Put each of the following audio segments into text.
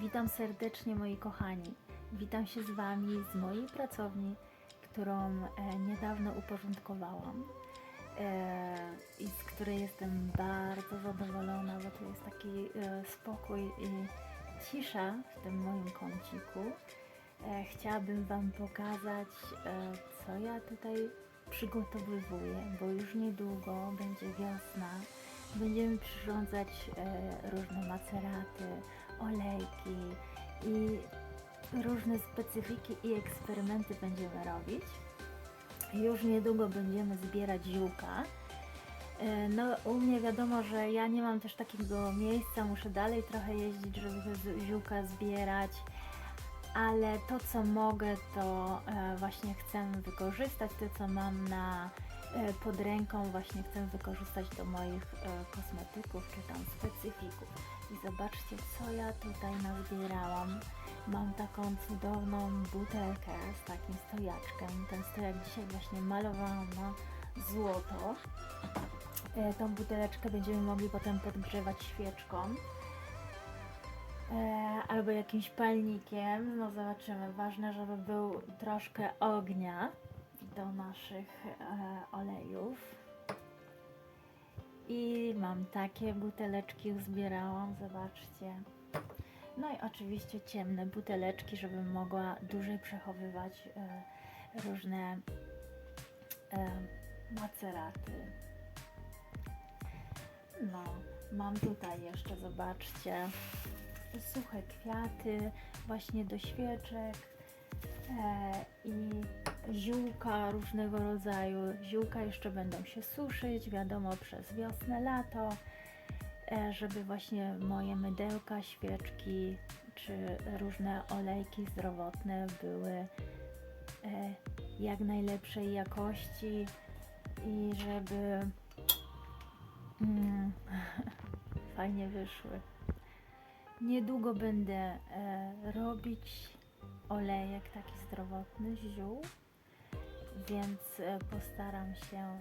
Witam serdecznie moi kochani. Witam się z Wami z mojej pracowni, którą e, niedawno uporządkowałam e, i z której jestem bardzo zadowolona, bo tu jest taki e, spokój i cisza w tym moim kąciku. Chciałabym Wam pokazać, co ja tutaj przygotowywuję, bo już niedługo będzie wiosna. Będziemy przyrządzać różne maceraty, olejki i różne specyfiki i eksperymenty będziemy robić. Już niedługo będziemy zbierać ziółka. E, No, u mnie wiadomo, że ja nie mam też takiego miejsca, muszę dalej trochę jeździć, żeby te ziółka zbierać, ale to co mogę, to e, właśnie chcę wykorzystać, to co mam na pod ręką, właśnie chcę wykorzystać do moich e, kosmetyków czy tam specyfików. I zobaczcie, co ja tutaj nazbierałam. Mam taką cudowną butelkę z takim stojaczkiem. Ten stojak dzisiaj właśnie malowałam na złoto. E, Tą buteleczkę będziemy mogli potem podgrzewać świeczką. E, albo jakimś palnikiem. No zobaczymy. Ważne, żeby był troszkę ognia do naszych e, olejów. I mam takie buteleczki uzbierałam, zobaczcie. No i oczywiście ciemne buteleczki, żebym mogła dłużej przechowywać e, różne e, maceraty. No, mam tutaj jeszcze, zobaczcie, suche kwiaty właśnie do świeczek e, i ziółka różnego rodzaju. Ziółka jeszcze będą się suszyć, wiadomo, przez wiosnę, lato, e, żeby właśnie moje mydełka, świeczki czy różne olejki zdrowotne były e, jak najlepszej jakości i żeby mm, fajnie wyszły. Niedługo będę e, robić olejek taki zdrowotny ziół, więc e, postaram się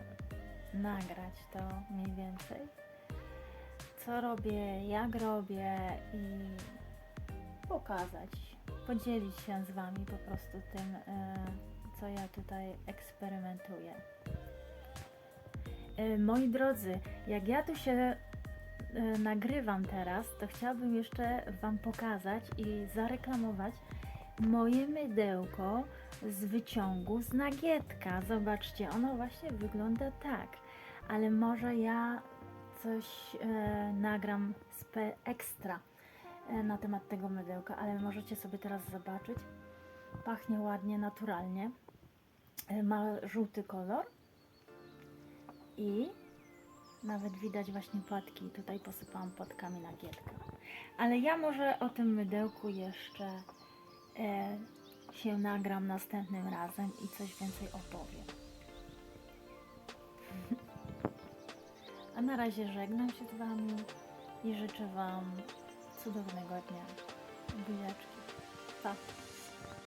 nagrać to mniej więcej. Co robię, jak robię i pokazać, podzielić się z Wami po prostu tym, e, co ja tutaj eksperymentuję. E, Moi drodzy, jak ja tu się nagrywam teraz, to chciałabym jeszcze Wam pokazać i zareklamować moje mydełko z wyciągu z nagietka. Zobaczcie, ono właśnie wygląda tak, ale może ja coś e, nagram spe ekstra e, na temat tego mydełka, ale możecie sobie teraz zobaczyć. Pachnie ładnie, naturalnie. E, ma żółty kolor i nawet widać właśnie płatki. Tutaj posypałam płatkami nagietka. Ale ja może o tym mydełku jeszcze się nagram następnym razem i coś więcej opowiem. A na razie żegnam się z Wami i życzę Wam cudownego dnia. Buziaczki. Pa!